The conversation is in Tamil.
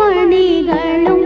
மணிகளும்